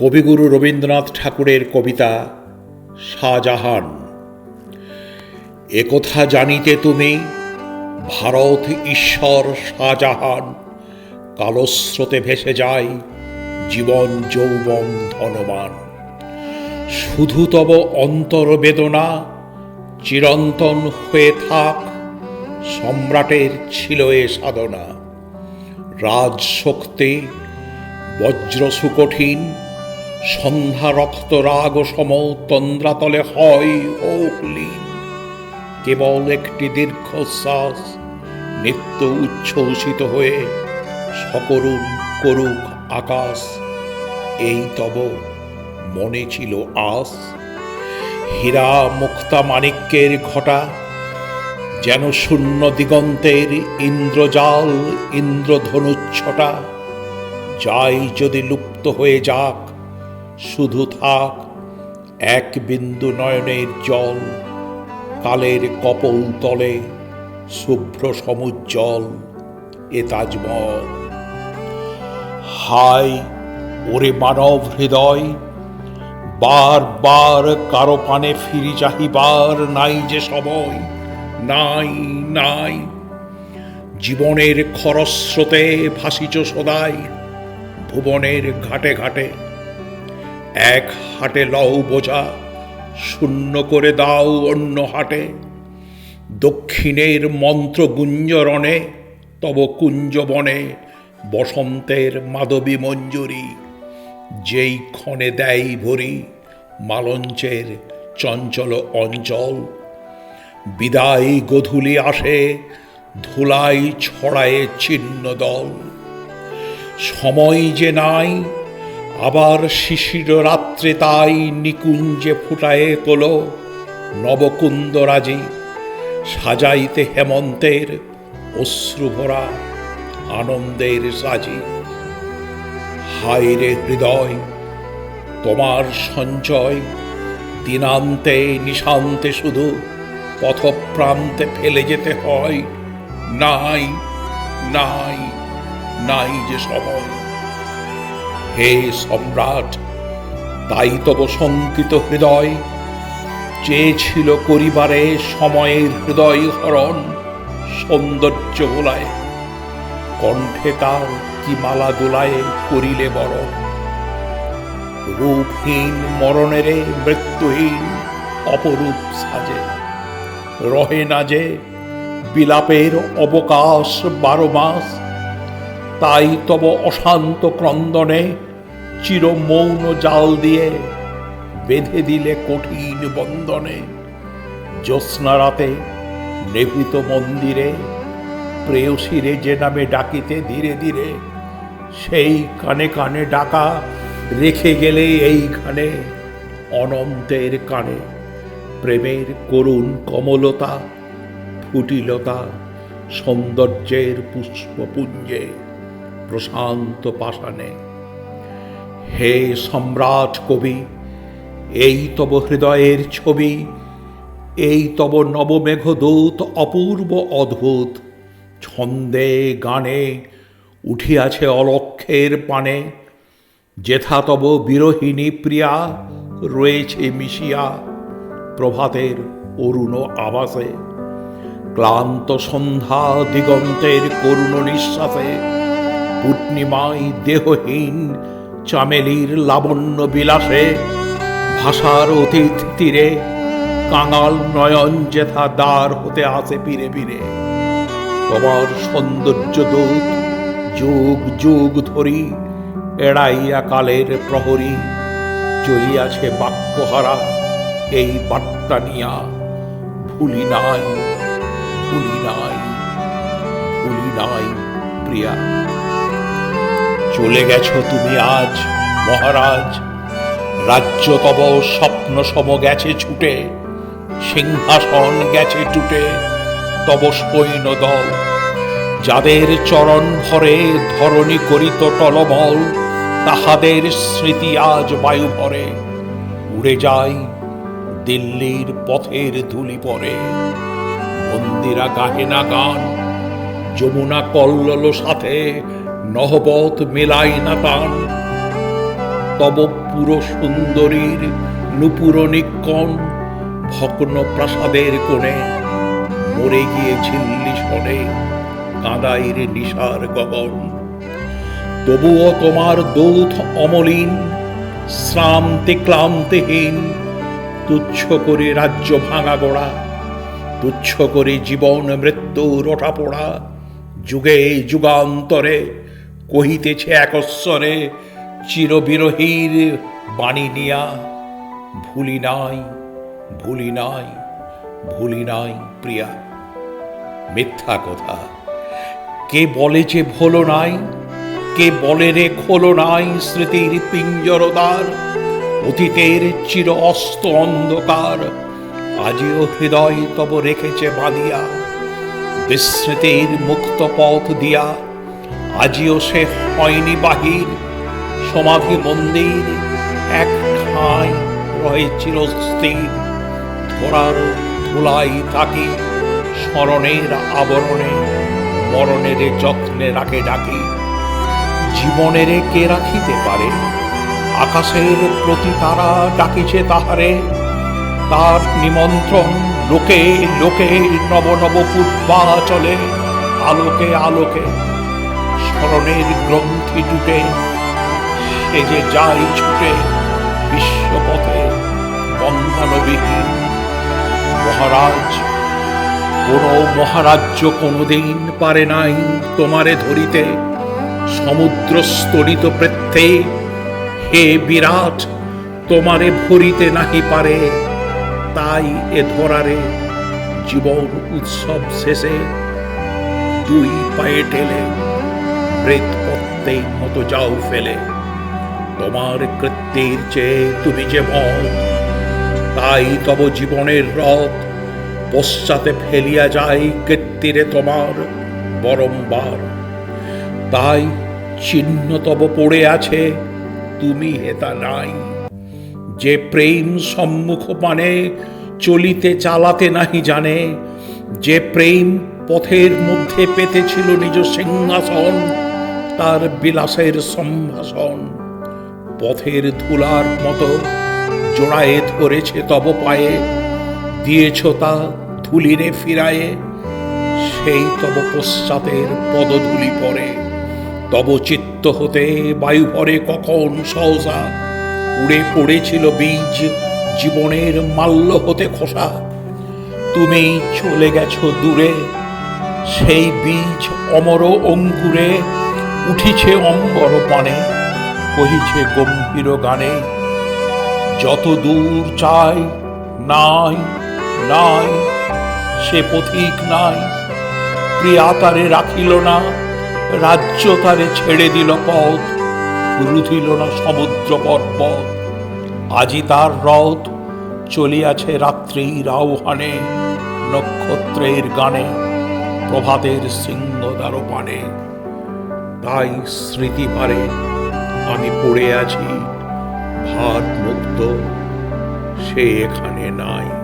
কবিগুরু রবীন্দ্রনাথ ঠাকুরের কবিতা শাহজাহান। একথা জানিতে তুমি, ভারত ঈশ্বর শাহজাহান, কালস্রোতে ভেসে যায় জীবন যৌবন ধনবান। শুধু তব অন্তর বেদনা, চিরন্তন হয়ে থাক, সম্রাটের ছিল এ সাধনা। রাজশক্তি বজ্র সুকঠিন সন্ধ্যা রক্ত রাগ সম তন্দ্রাতলে হয় হোকলীন কেবল একটি দীর্ঘশ্বাস, নিত্য উচ্ছ্বসিত হয়ে সকরুণ করুক আকাশ। এই তব মনে ছিল আস। হীরা মুক্তা মাণিক্যের ঘটা, যেন শূন্য দিগন্তের ইন্দ্রজাল, ইন্দ্রধনুচ্ছটা। যাই যদি লুপ্ত হয়ে যাক শুধু থাক, এক বিন্দু নয়নের জল, কালের কপল তলে শুভ্র সমুজ্জ্বল এ তাজমহল। হায় ওরে মানব হৃদয়, বার বার কারও পানে ফিরি চাহিবার নাই যে সময়, নাই নাই। জীবনের খরস্রোতে ভাসিচ সদাই, ভুবনের ঘাটে ঘাটে এক হাটে লও বোঝা, শূন্য করে দাও অন্য হাটে। দক্ষিণের মন্ত্র গুঞ্জরণে, তব কুঞ্জবনে বসন্তের মাধবী মঞ্জুরি। যেই ক্ষণে দেয় ভরি, মালঞ্চের চঞ্চল অঞ্চল। বিদায় গধূলি আসে, ধুলাই ছড়ায় ছিন্ন দল। সময় যে নাই আবার শিশির রাত্রে তাই নিকুঞ্জে ফুটায়ে তোলো নবকুন্দরাজি সাজাইতে হেমন্তের অশ্রুভরা আনন্দের সাজি। হায় রে হৃদয়, তোমার সঞ্চয়, দিনান্তে নিশান্তে শুধু পথপ্রান্তে ফেলে যেতে হয়। নাই নাই নাই যে সময়। হে সম্রাট, তাই তব শঙ্কিত হৃদয়, চেয়েছিল করিবারে সময়ের হৃদয় হরণ, সৌন্দর্য ভোলায় কণ্ঠে তার কি মালা দোলায় করিলে বরণ? রূপহীন মরণেরে মৃত্যুহীন অপরূপ সাজে। রহে না যে বিলাপের অবকাশ বারো মাস, তাই তব অশান্ত ক্রন্দনে চির মৌন জাল দিয়ে বেঁধে দিলে কঠিন বন্দনে। জ্যোৎস্না রাতে নেভিত মন্দিরে প্রেয়সীরে যে নামে ডাকিতে ধীরে ধীরে, সেই কানে কানে ডাকা রেখে গেলে এইখানে অনন্তের কানে প্রেমের করুণ কমলতা, ফুটিলতা, সৌন্দর্যের পুষ্পপুঞ্জে প্রশান্ত পাষাণে। হে সম্রাট কবি, এই তব হৃদয়ের ছবি, এই তব নবমেঘদূত, অপূর্ব অদ্ভুত, ছন্দে গানে উঠিয়াছে অলক্ষের পানে, যেথা তব বিরোহিণী প্রিয়া রয়েছে মিশিয়া প্রভাতের অরুণ আবাসে, ক্লান্ত সন্ধ্যা দিগন্তের করুণ নিঃশ্বাসে পূর্ণিমায় দেহহীন চামেলির লাবণ্য বিলাসে, ভাষার অতীত তীরে, কাঙাল নয়ন যেথা দ্বার হতে আসে ফিরে ফিরে। তোমার সৌন্দর্য দূত, যুগ যুগ ধরি, এড়াইয়া কালের প্রহরী, চলিয়াছে বাক্যহারা, এই বার্তা নিয়া, ভুলি নাই ভুলি নাই ভুলি নাই, প্রিয়া। চলে গেছ তুমি আজ, মহারাজ। রাজ্য তব স্বপ্ন সম গেছে ছুটে, সিংহাসন গেছে টুটে, তব সৈন্য দল। যাদের চরণ ভরে ধরণী করিত টলমল, তাহাদের স্মৃতি আজ বায়ু ভরে। উড়ে যায় দিল্লির পথের ধুলি পরে। মন্দিরা গাহে না গান, যমুনা কল্লোল সাথে নহবত মেলাই না তান তব পুর সুন্দরীর নুপুর নিকণ ভগ্ন প্রাসাদের কোণে। মরে গিয়ে ঝিল্লি সরে কাঁদাইর নিশার গগন। তবুও তোমার দৌথ অমলিন, শ্রান্তি ক্লান্তিহীন, তুচ্ছ করে রাজ্য ভাঙা গোড়া, তুচ্ছ করে জীবন মৃত্যু রোটা পোড়া, যুগে যুগান্তরে কহিতেছে একস্বরে চিরবিরহীর বাণী নিয়া, ভুলি নাই ভুলি নাই ভুলি নাই প্রিয়া। মিথ্যা কথা। কে বলে যে ভোলো নাই, কে বলে রে খোলো নাই স্মৃতির পিঞ্জরদার অতীতের চির অস্ত অন্ধকার, আজিও হৃদয় তব রেখেছে বাঁধিয়া। বিস্মৃতির মুক্ত পথ দিয়া আজিও সে হয়নি বাহির, সমাধি মন্দির এক ঠাঁই রয়ে চিরস্থির। ধরার ধুলাই থাকি স্মরণের আবরণে, মরণের যত্নে রাখে ডাকি। জীবনের কে রাখিতে পারে? আকাশের প্রতি তারা ডাকিছে তাহারে। তার নিমন্ত্রণ লোকে লোকে নব নব পূর্বাচলে, আলোকে আলোকে স্মরণের গ্রন্থি টুটে সে যে যাই ছুটে বিশ্বপথে বন্ধনবিহীন মহারাজ, কোন মহারাজ্য কোনোদিন পারে নাই তোমারে ধরিতে। সমুদ্র স্তরিত প্রেত্যে হে বিরাট, তোমারে ভরিতে নাহি পারে। তাই এ ধরারে জীবন উৎসব শেষে দুই পায়ে ঠেলে প্রেত মতো যাও ফেলে। তোমার কৃত্যের চেয়ে তুমি যে মত তাই তব জীবনের রথ পশ্চাতে ফেলিয়া যায় কৃত্তিরে তোমার বরম্বার। তাই চিহ্ন তব পড়ে আছে, তুমি হেতা নাই। যে প্রেম সম্মুখ পানে চলিতে চালাতে নাহি জানে, যে প্রেম পথের মধ্যে পেতেছিল নিজ সিংহাসন তার বিলাসের সম্ভাষণ। পথের ধুলার মতো জোড়ায়ে ধরেছে তব পায়ে। দিয়েছ তা ধুলিরে ফিরায়ে, সেই তব পশ্চাতের পদধূলি পরে। তব চিত্ত হতে বায়ু ভরে কখন সহসা, উড়ে পড়েছিল বীজ জীবনের মাল্য হতে খোসা। তুমি চলে গেছো দূরে, সেই বীজ অমর অঙ্কুরে উঠিছে অম্বর পানে, কহিছে গম্ভীর গানে, যত দূর চাই, নাই নাই, সে পথিক নাই প্রিয়া তারে রাখিল না, রাজ্য তারে ছেড়ে দিল পথ, রুধিল না সমুদ্র পর্বত, আজি তার রথ চলিয়াছে রাত্রির আহ্বানে, নক্ষত্রের গানে, প্রভাতের সিংহদার পানে তাই স্মৃতি পারে আমি পড়ে আছি ভাত মুক্ত সে এখানে নাই।